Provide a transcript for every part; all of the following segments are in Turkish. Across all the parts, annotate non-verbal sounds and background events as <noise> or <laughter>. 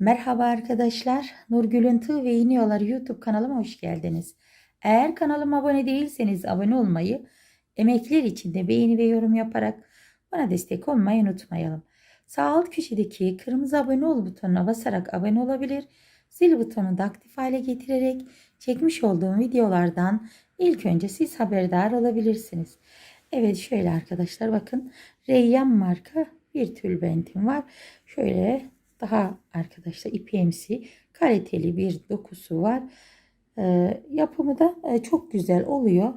Merhaba arkadaşlar. Nurgül'ün Tığ ve İğne Yolları YouTube kanalıma hoş geldiniz. Eğer kanalıma abone değilseniz abone olmayı, emekler için de beğeni ve yorum yaparak bana destek olmayı unutmayalım. Sağ alt köşedeki kırmızı abone ol butonuna basarak abone olabilir, zil butonunu da aktif hale getirerek çekmiş olduğum videolardan ilk önce siz haberdar olabilirsiniz. Evet şöyle arkadaşlar bakın Reyyan marka bir tülbentim var. Şöyle daha arkadaşlar ipeğimsi kaliteli bir dokusu var. Ee, yapımı da e, çok güzel oluyor.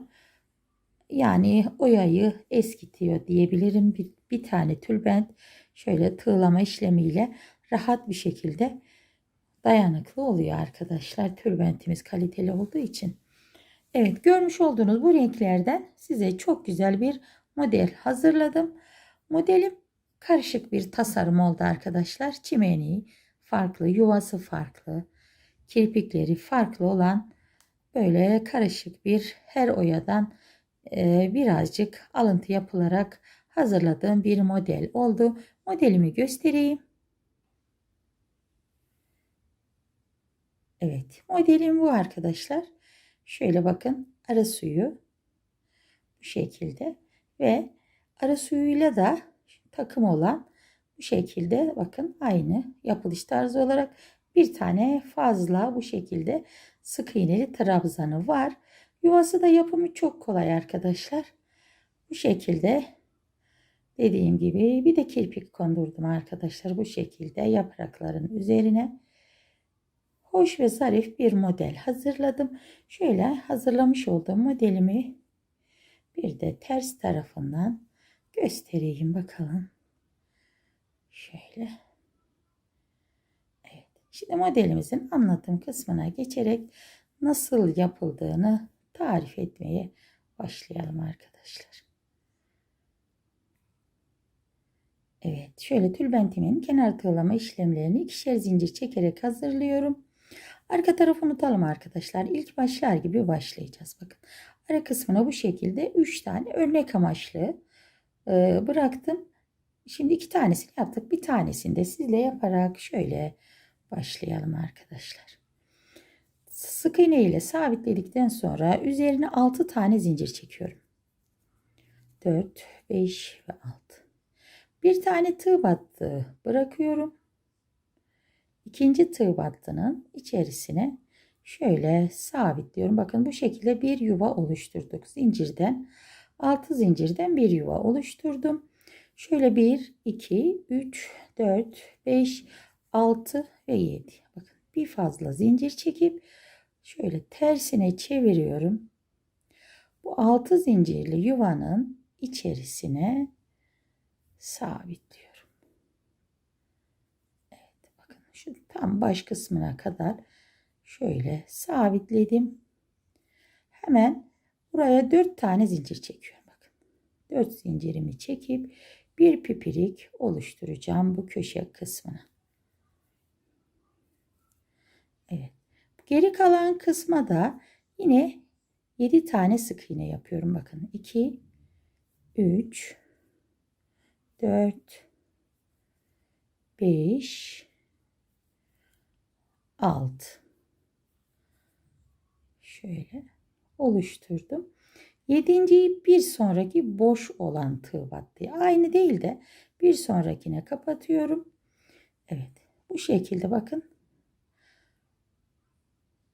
Yani oyayı eskitiyor diyebilirim. Bir, bir tane tülbent şöyle tığlama işlemiyle rahat bir şekilde dayanıklı oluyor arkadaşlar. Tülbentimiz kaliteli olduğu için. Evet görmüş olduğunuz bu renklerden size çok güzel bir model hazırladım. Modelim karışık bir tasarım oldu arkadaşlar. Çimeni farklı, yuvası farklı, kirpikleri farklı olan böyle karışık bir her oyadan e, birazcık alıntı yapılarak hazırladığım bir model oldu. Modelimi göstereyim. Evet modelim bu arkadaşlar. Şöyle bakın ara suyu bu şekilde ve ara suyuyla da takım olan bu şekilde bakın aynı yapılış tarzı olarak bir tane fazla bu şekilde sık iğneli trabzanı var. Yuvası da yapımı çok kolay arkadaşlar. Bu şekilde dediğim gibi bir de kirpik kondurdum arkadaşlar bu şekilde yaprakların üzerine. Hoş ve zarif bir model hazırladım. Şöyle hazırlamış olduğum modelimi bir de ters tarafından göstereyim bakalım. Şöyle. Evet. Şimdi modelimizin anlatım kısmına geçerek nasıl yapıldığını tarif etmeye başlayalım arkadaşlar. Evet, şöyle tülbentimin kenar tığlama işlemlerini ikişer zincir çekerek hazırlıyorum. Arka tarafı unutalım arkadaşlar. İlk başlar gibi başlayacağız. Bakın ara kısmına bu şekilde 3 tane örnek amaçlı bıraktım. Şimdi iki tanesini yaptık. Bir tanesini de sizle yaparak şöyle başlayalım arkadaşlar. Sık iğne ile sabitledikten sonra üzerine 6 tane zincir çekiyorum. 4, 5 ve 6. Bir tane tığ battı bırakıyorum. İkinci tığ battının içerisine şöyle sabitliyorum. Bakın bu şekilde bir yuva oluşturduk. Zincirden 6 zincirden bir yuva oluşturdum. Şöyle 1, 2, 3, 4, 5, 6 ve 7. Bakın bir fazla zincir çekip şöyle tersine çeviriyorum. Bu 6 zincirli yuvanın içerisine sabitliyorum. Evet bakın şu tam baş kısmına kadar şöyle sabitledim. Hemen buraya 4 tane zincir çekiyorum. Bakın 4 zincirimi çekip bir pipirik oluşturacağım bu köşe kısmına. Evet. Geri kalan kısma da yine 7 tane sık iğne yapıyorum. Bakın 2 3 4 5 6 şöyle oluşturdum. Yedinciyi bir sonraki boş olan tığ battığı aynı değil de bir sonrakine kapatıyorum. Evet bu şekilde bakın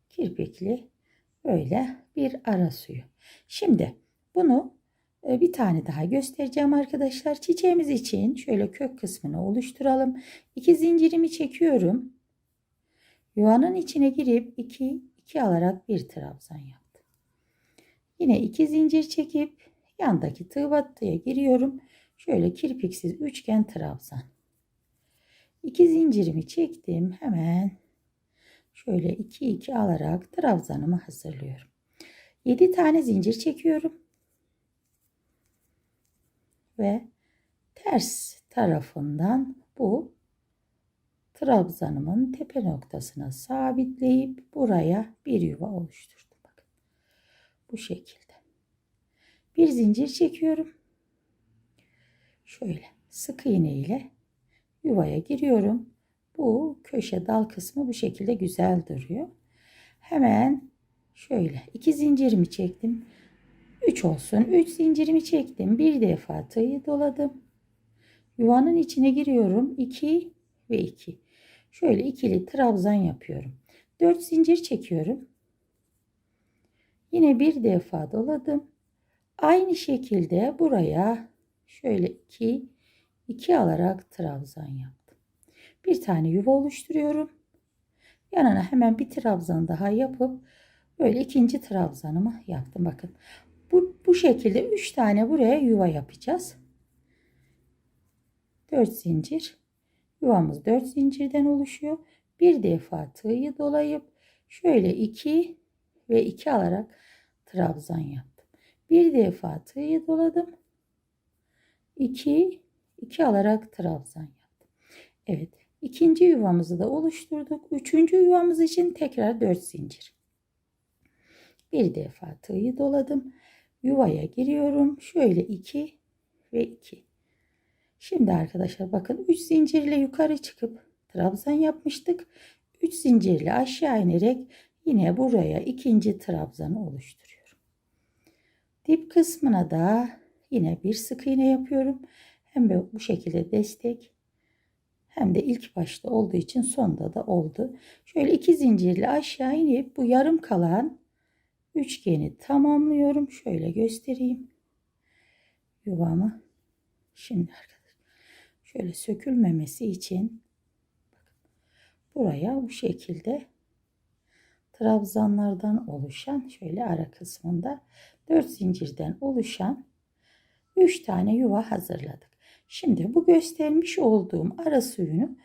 kirpikli böyle bir ara suyu. Şimdi bunu e, bir tane daha göstereceğim arkadaşlar. Çiçeğimiz için şöyle kök kısmını oluşturalım. İki zincirimi çekiyorum. Yuvanın içine girip iki iki alarak bir trabzan yap. Yine iki zincir çekip yandaki tığ battıya giriyorum. Şöyle kirpiksiz üçgen trabzan. İki zincirimi çektim. Hemen şöyle iki iki alarak trabzanımı hazırlıyorum. 7 tane zincir çekiyorum. Ve ters tarafından bu trabzanımın tepe noktasına sabitleyip buraya bir yuva oluşturdum. Bu şekilde. Bir zincir çekiyorum. Şöyle sık iğne ile yuvaya giriyorum. Bu köşe dal kısmı bu şekilde güzel duruyor. Hemen şöyle iki zincirimi çektim. 3 olsun. 3 zincirimi çektim. Bir defa tığı doladım. Yuvanın içine giriyorum. 2 ve 2. Şöyle ikili trabzan yapıyorum. 4 zincir çekiyorum. Yine bir defa doladım. Aynı şekilde buraya şöyle 2 2 alarak trabzan yaptım. Bir tane yuva oluşturuyorum. Yanına hemen bir trabzan daha yapıp böyle ikinci trabzanımı yaptım. Bakın bu, bu şekilde 3 tane buraya yuva yapacağız. 4 zincir. Yuvamız 4 zincirden oluşuyor. Bir defa tığı dolayıp şöyle 2 ve 2 alarak trabzan yaptım. Bir defa tığı doladım. 2 2 alarak trabzan yaptım. Evet. ikinci yuvamızı da oluşturduk. Üçüncü yuvamız için tekrar 4 zincir. Bir defa tığı doladım. Yuvaya giriyorum. Şöyle 2 ve 2. Şimdi arkadaşlar bakın 3 zincirle yukarı çıkıp trabzan yapmıştık. 3 zincirle aşağı inerek yine buraya ikinci trabzanı oluşturuyorum. Dip kısmına da yine bir sık iğne yapıyorum. Hem de bu şekilde destek hem de ilk başta olduğu için sonda da oldu. Şöyle iki zincirle aşağı inip bu yarım kalan üçgeni tamamlıyorum. Şöyle göstereyim. Yuvamı. Şimdi arkadaşlar şöyle sökülmemesi için buraya bu şekilde trabzanlardan oluşan şöyle ara kısmında 4 zincirden oluşan 3 tane yuva hazırladık. Şimdi bu göstermiş olduğum ara suyunu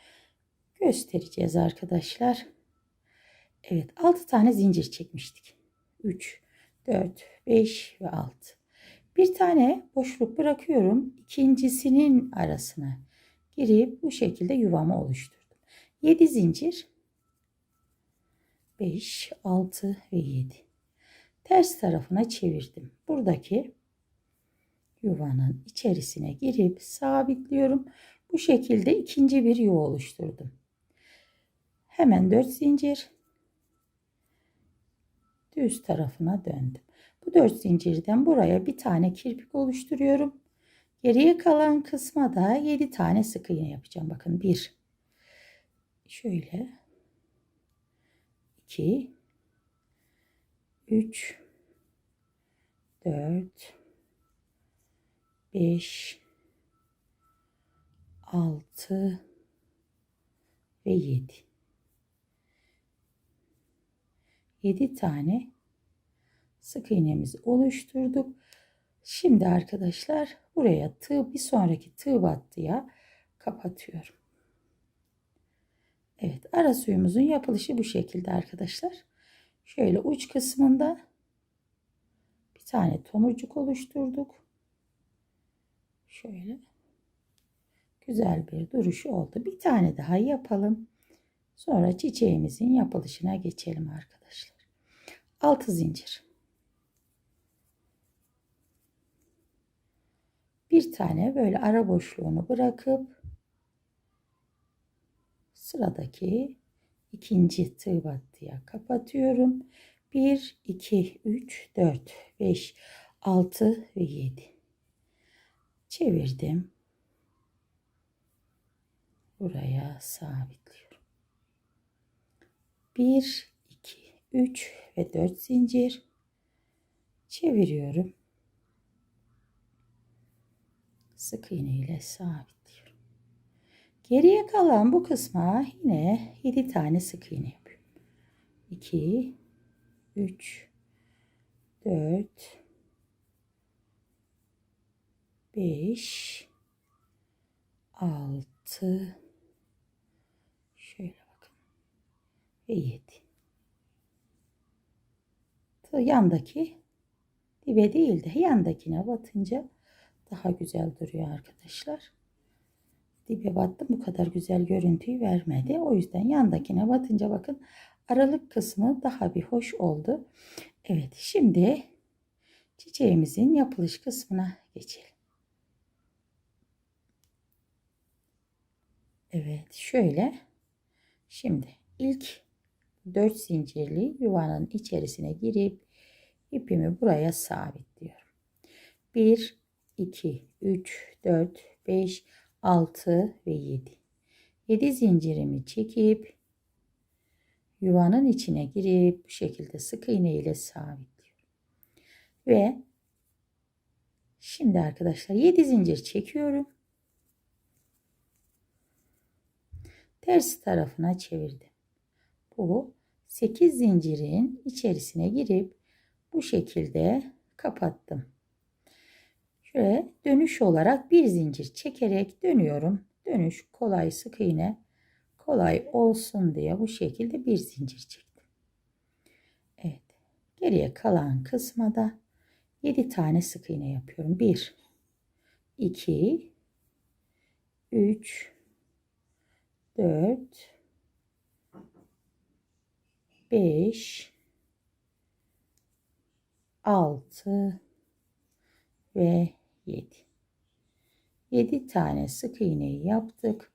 göstereceğiz arkadaşlar. Evet 6 tane zincir çekmiştik. 3, 4, 5 ve 6. Bir tane boşluk bırakıyorum. İkincisinin arasına girip bu şekilde yuvamı oluşturdum. 7 zincir 5, 6 ve 7. Ters tarafına çevirdim. Buradaki yuvanın içerisine girip sabitliyorum. Bu şekilde ikinci bir yuva oluşturdum. Hemen 4 zincir düz tarafına döndüm. Bu 4 zincirden buraya bir tane kirpik oluşturuyorum. Geriye kalan kısma da 7 tane sık iğne yapacağım. Bakın 1 şöyle 2 3 4 5 6 ve 7 7 tane sık iğnemizi oluşturduk. Şimdi arkadaşlar buraya tığ bir sonraki tığ battıya kapatıyorum. Evet ara suyumuzun yapılışı bu şekilde arkadaşlar. Şöyle uç kısmında bir tane tomurcuk oluşturduk. Şöyle güzel bir duruşu oldu. Bir tane daha yapalım. Sonra çiçeğimizin yapılışına geçelim arkadaşlar. 6 zincir. Bir tane böyle ara boşluğunu bırakıp sıradaki ikinci tığ battıya kapatıyorum. 1, 2, 3, 4, 5, 6 ve 7. Çevirdim. Buraya sabitliyorum. 1, 2, 3 ve 4 zincir. Çeviriyorum. Sık iğne ile sabitliyorum. Geriye kalan bu kısma yine 7 tane sık iğne yapıyorum. 2 3 4 5 6 şöyle bakın. Ve 7 yandaki dibe değil de yandakine batınca daha güzel duruyor arkadaşlar dibe battım bu kadar güzel görüntüyü vermedi. O yüzden yandakine batınca bakın aralık kısmı daha bir hoş oldu. Evet şimdi çiçeğimizin yapılış kısmına geçelim. Evet şöyle Şimdi ilk 4 zincirli yuvanın içerisine girip ipimi buraya sabitliyorum. 1, 2, 3, 4, 5, 6 ve 7. 7 zincirimi çekip yuvanın içine girip bu şekilde sık iğne ile sabitliyorum. Ve şimdi arkadaşlar 7 zincir çekiyorum. Ters tarafına çevirdim. Bu 8 zincirin içerisine girip bu şekilde kapattım. Şöyle dönüş olarak bir zincir çekerek dönüyorum. Dönüş kolay sık iğne kolay olsun diye bu şekilde bir zincir çektim. Evet. Geriye kalan kısma da 7 tane sık iğne yapıyorum. 1 2 3 4 5 6 ve 7 7 tane sık iğneyi yaptık.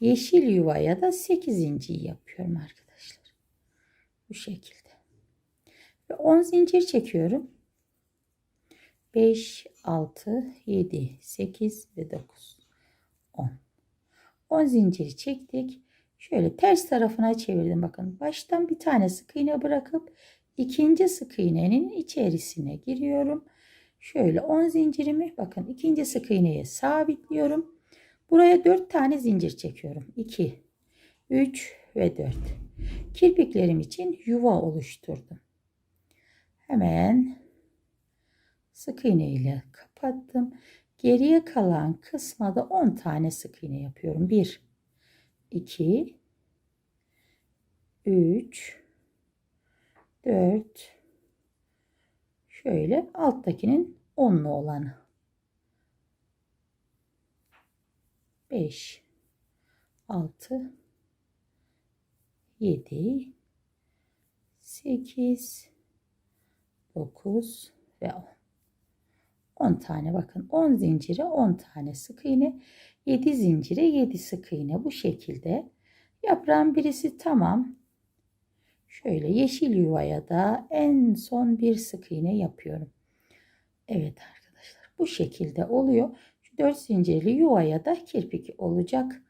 Yeşil yuvaya da 8 zincir yapıyorum arkadaşlar. Bu şekilde. Ve 10 zincir çekiyorum. 5, 6, 7, 8 ve 9. 10. 10 zinciri çektik. Şöyle ters tarafına çevirdim. Bakın baştan bir tane sık iğne bırakıp ikinci sık iğnenin içerisine giriyorum. Şöyle 10 zincirimi bakın ikinci sık iğneye sabitliyorum. Buraya 4 tane zincir çekiyorum. 2, 3 ve 4. Kirpiklerim için yuva oluşturdum. Hemen sık iğne ile kapattım. Geriye kalan kısma da 10 tane sık iğne yapıyorum. 1 2 3 4 şöyle alttakinin 10'lu olanı. 5 6 7 8 9 ve 10 10 tane bakın. 10 zincire 10 tane sık iğne 7 zincire 7 sık iğne. Bu şekilde yaprağın birisi tamam şöyle yeşil yuvaya da en son bir sık iğne yapıyorum. Evet arkadaşlar bu şekilde oluyor. Şu 4 zincirli yuvaya da kirpik olacak.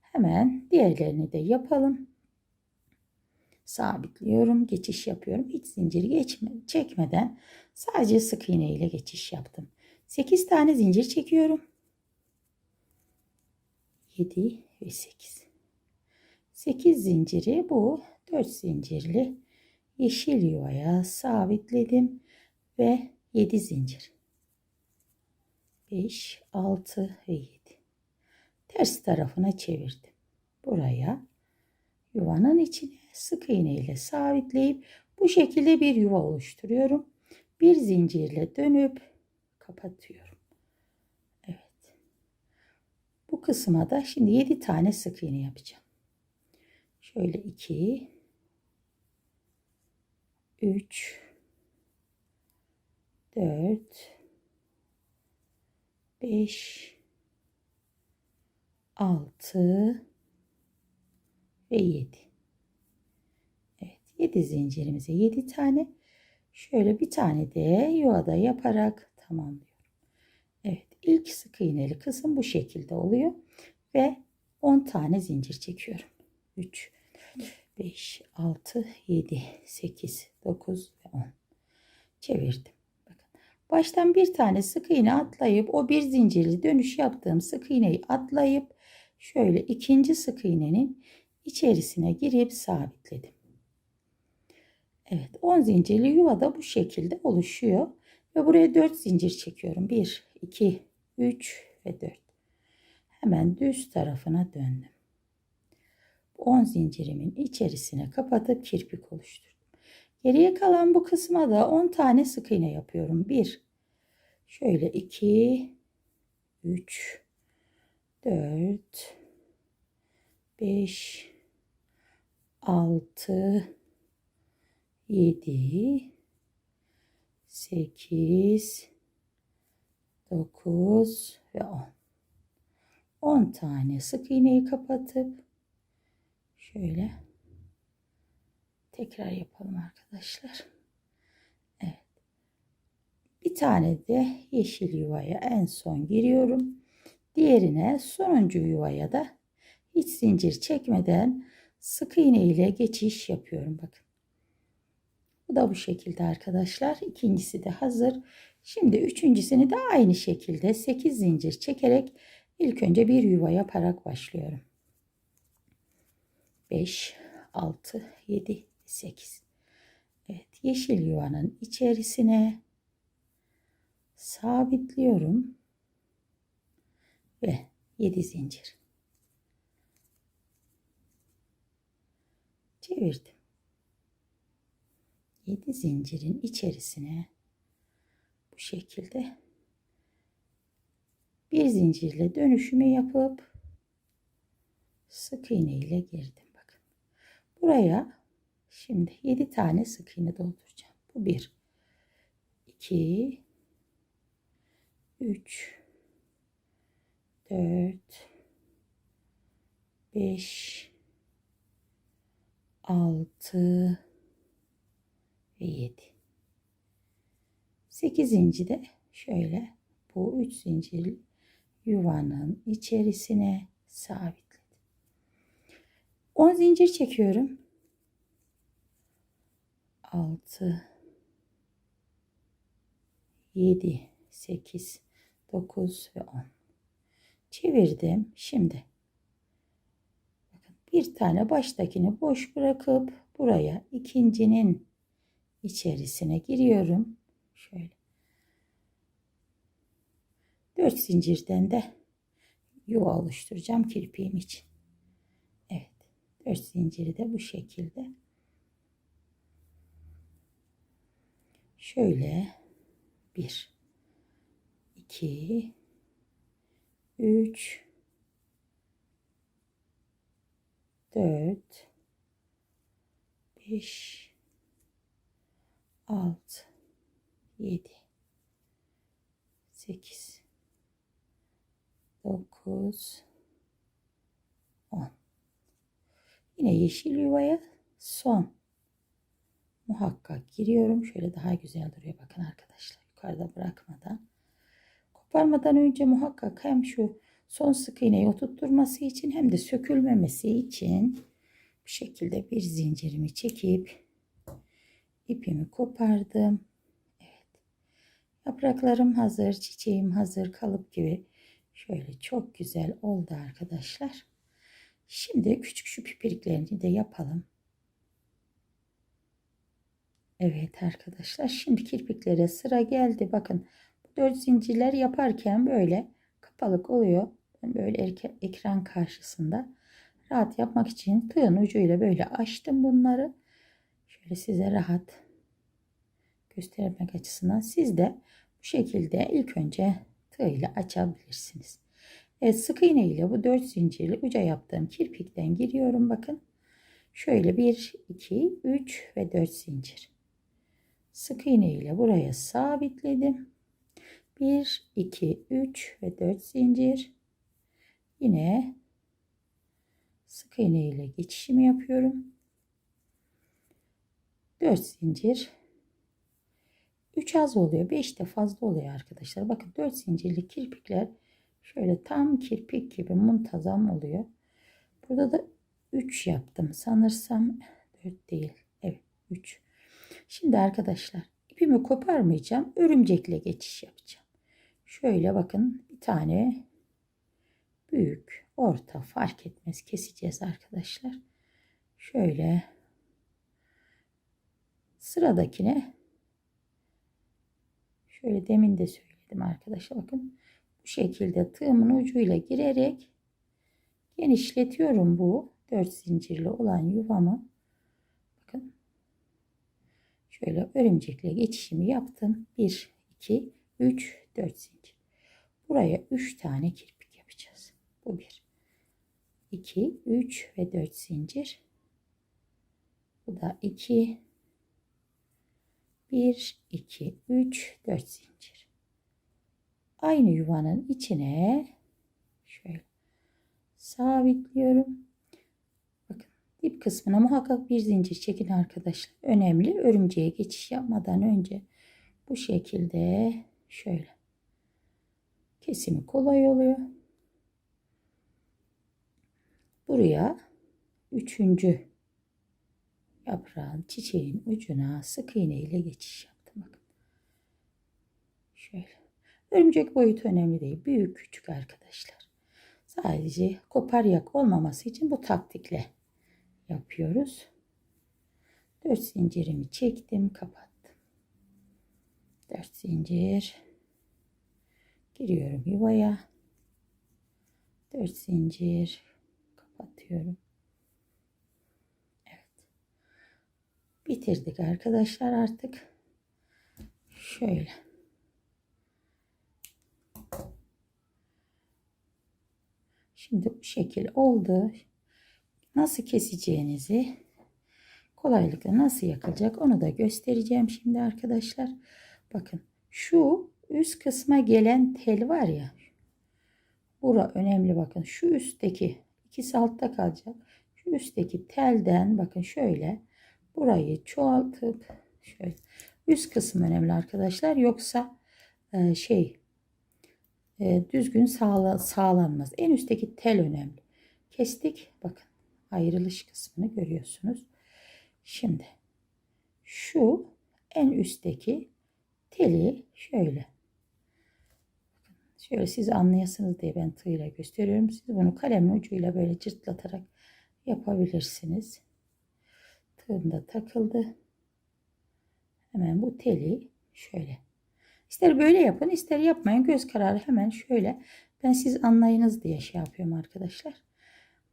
Hemen diğerlerini de yapalım. Sabitliyorum geçiş yapıyorum. Hiç zinciri geçme, çekmeden sadece sık iğne ile geçiş yaptım. 8 tane zincir çekiyorum. 7 ve 8. 8 zinciri bu 4 zincirli yeşil yuvaya sabitledim ve 7 zincir. 5, 6 ve 7. Ters tarafına çevirdim. Buraya yuvanın içine sık iğne ile sabitleyip bu şekilde bir yuva oluşturuyorum. Bir zincirle dönüp kapatıyorum. Evet. Bu kısma da şimdi 7 tane sık iğne yapacağım. Şöyle 2 3 4 5 6 ve 7. Evet, 7 zincirimize 7 tane. Şöyle bir tane de yuvada yaparak tamamlıyorum. Evet ilk sık iğneli kısım bu şekilde oluyor. Ve 10 tane zincir çekiyorum. 3, 5, 6, 7, 8, 9 ve 10. Çevirdim. Bakın. Baştan bir tane sık iğne atlayıp o bir zincirli dönüş yaptığım sık iğneyi atlayıp şöyle ikinci sık iğnenin içerisine girip sabitledim. Evet 10 zincirli yuva da bu şekilde oluşuyor. Ve buraya 4 zincir çekiyorum. 1, 2, 3 ve 4. Hemen düz tarafına döndüm. 10 zincirimin içerisine kapatıp kirpik oluşturdum. Geriye kalan bu kısma da 10 tane sık iğne yapıyorum. 1, şöyle 2, 3, 4, 5, 6, 7, 8 9 ve 10 10 tane sık iğneyi kapatıp Şöyle tekrar yapalım arkadaşlar. Evet. Bir tane de yeşil yuvaya en son giriyorum. Diğerine sonuncu yuvaya da hiç zincir çekmeden sık iğne ile geçiş yapıyorum. Bakın. Bu da bu şekilde arkadaşlar. İkincisi de hazır. Şimdi üçüncüsünü de aynı şekilde 8 zincir çekerek ilk önce bir yuva yaparak başlıyorum. 5, 6, 7, 8. Evet, yeşil yuvanın içerisine sabitliyorum ve 7 zincir. Çevirdim. 7 zincirin içerisine bu şekilde bir zincirle dönüşümü yapıp sık iğne ile girdim. Buraya şimdi 7 tane sık iğne dolduracağım. Bu 1 2 3 4 5 6 ve 7 8. de şöyle bu 3 zincir yuvanın içerisine sabitledim. 10 zincir çekiyorum. 6 7 8 9 ve 10 çevirdim. Şimdi bir tane baştakini boş bırakıp buraya ikincinin içerisine giriyorum. Şöyle. 4 zincirden de yuva oluşturacağım kirpiğim için. 4 zinciri de bu şekilde. Şöyle 1 2 3 4 5 6 7 8 9 10 Yine yeşil yuvaya son muhakkak giriyorum. Şöyle daha güzel duruyor bakın arkadaşlar. Yukarıda bırakmadan. Koparmadan önce muhakkak hem şu son sık iğneyi oturtturması için hem de sökülmemesi için bu şekilde bir zincirimi çekip ipimi kopardım. Evet. Yapraklarım hazır, çiçeğim hazır, kalıp gibi. Şöyle çok güzel oldu arkadaşlar. Şimdi küçük şu pipiriklerini de yapalım. Evet arkadaşlar şimdi kirpiklere sıra geldi. Bakın bu dört zincirler yaparken böyle kapalık oluyor. Ben böyle ekran karşısında rahat yapmak için tığın ucuyla böyle açtım bunları. Şöyle size rahat göstermek açısından siz de bu şekilde ilk önce tığ ile açabilirsiniz. Evet sık iğne ile bu 4 zincirli uca yaptığım kirpikten giriyorum bakın. Şöyle 1, 2, 3 ve 4 zincir. Sık iğne ile buraya sabitledim. 1, 2, 3 ve 4 zincir. Yine sık iğne ile geçişimi yapıyorum. 4 zincir 3 az oluyor 5 de fazla oluyor arkadaşlar bakın 4 zincirli kirpikler şöyle tam kirpik gibi muntazam oluyor. Burada da 3 yaptım. Sanırsam 4 değil. Evet 3 şimdi arkadaşlar ipimi koparmayacağım. Örümcekle geçiş yapacağım. Şöyle bakın bir tane büyük orta fark etmez. Keseceğiz arkadaşlar. Şöyle Sıradakine şöyle demin de söyledim arkadaşlar bakın bu şekilde tığımın ucuyla girerek genişletiyorum bu 4 zincirli olan yuvamı. Bakın şöyle örümcekle geçişimi yaptım. 1 2 3 4 zincir. Buraya 3 tane kirpik yapacağız. Bu 1 2 3 ve 4 zincir. Bu da 2 1, 2, 3, 4 zincir. Aynı yuvanın içine şöyle sabitliyorum. Bakın dip kısmına muhakkak bir zincir çekin arkadaşlar. Önemli. Örümceğe geçiş yapmadan önce bu şekilde şöyle kesimi kolay oluyor. Buraya üçüncü yaprağın çiçeğin ucuna sık iğne ile geçiş yaptım. Bakın. Şöyle. Örümcek boyutu önemli değil. Büyük küçük arkadaşlar. Sadece kopar yak olmaması için bu taktikle yapıyoruz. 4 zincirimi çektim, kapattım. 4 zincir. Giriyorum yuvaya. 4 zincir kapatıyorum. Evet. Bitirdik arkadaşlar artık. Şöyle. Şimdi bu şekil oldu. Nasıl keseceğinizi kolaylıkla nasıl yakılacak onu da göstereceğim şimdi arkadaşlar. Bakın şu üst kısma gelen tel var ya. Bura önemli bakın. Şu üstteki ikisi altta kalacak. Şu üstteki telden bakın şöyle burayı çoğaltıp şöyle üst kısım önemli arkadaşlar. Yoksa e, şey e, düzgün sağla, sağlanmaz. En üstteki tel önemli. Kestik. Bakın ayrılış kısmını görüyorsunuz. Şimdi şu en üstteki teli şöyle şöyle siz anlayasınız diye ben tığla gösteriyorum. Siz bunu kalemin ucuyla böyle cırtlatarak yapabilirsiniz. Tığım da takıldı. Hemen bu teli şöyle İster böyle yapın ister yapmayın. Göz kararı hemen şöyle. Ben siz anlayınız diye şey yapıyorum arkadaşlar.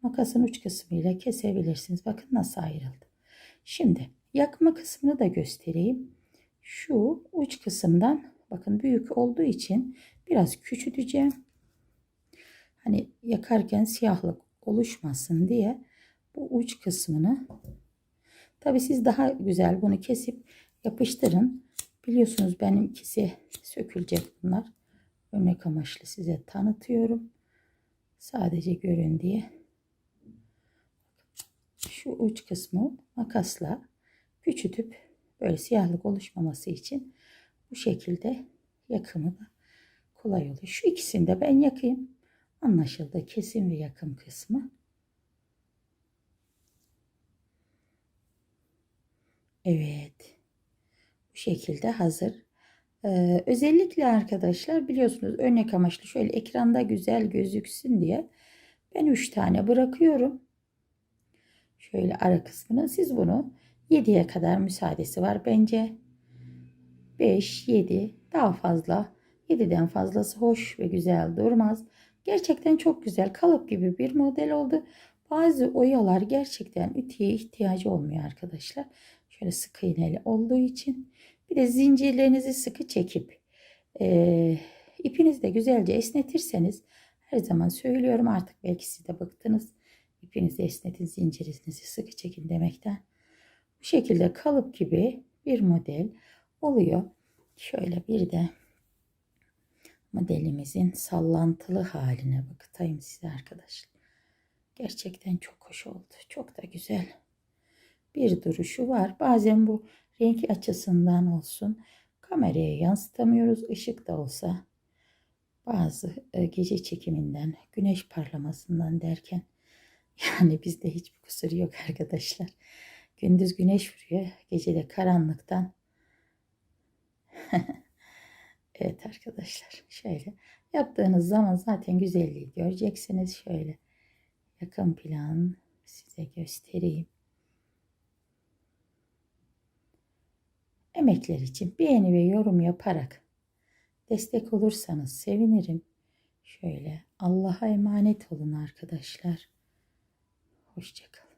Makasın uç kısmıyla kesebilirsiniz. Bakın nasıl ayrıldı. Şimdi yakma kısmını da göstereyim. Şu uç kısımdan bakın büyük olduğu için biraz küçülteceğim. Hani yakarken siyahlık oluşmasın diye bu uç kısmını tabi siz daha güzel bunu kesip yapıştırın. Biliyorsunuz benimkisi sökülecek bunlar. Örnek amaçlı size tanıtıyorum. Sadece görün diye. Şu uç kısmı makasla küçültüp böyle siyahlık oluşmaması için bu şekilde yakımı da kolay oluyor. Şu ikisini de ben yakayım. Anlaşıldı kesim ve yakım kısmı. Evet. Bu şekilde hazır. Ee, özellikle arkadaşlar biliyorsunuz örnek amaçlı şöyle ekranda güzel gözüksün diye ben 3 tane bırakıyorum. Şöyle ara kısmını siz bunu 7'ye kadar müsaadesi var bence. 5, 7 daha fazla 7'den fazlası hoş ve güzel durmaz. Gerçekten çok güzel kalıp gibi bir model oldu. Bazı oyalar gerçekten ütüye ihtiyacı olmuyor arkadaşlar. Şöyle sık iğneli olduğu için. Bir de zincirlerinizi sıkı çekip e, ipinizi de güzelce esnetirseniz her zaman söylüyorum artık belki siz de bıktınız. İpinizi esnetin zincirinizi sıkı çekin demekten. Bu şekilde kalıp gibi bir model oluyor. Şöyle bir de modelimizin sallantılı haline bakıtayım size arkadaşlar. Gerçekten çok hoş oldu. Çok da güzel bir duruşu var. Bazen bu renk açısından olsun kameraya yansıtamıyoruz. Işık da olsa bazı e, gece çekiminden, güneş parlamasından derken <laughs> yani bizde hiçbir kusur yok arkadaşlar. Gündüz güneş vuruyor, gece de karanlıktan. <laughs> evet arkadaşlar şöyle yaptığınız zaman zaten güzelliği göreceksiniz. Şöyle yakın plan size göstereyim. Emekler için beğeni ve yorum yaparak destek olursanız sevinirim. Şöyle Allah'a emanet olun arkadaşlar. Hoşçakalın.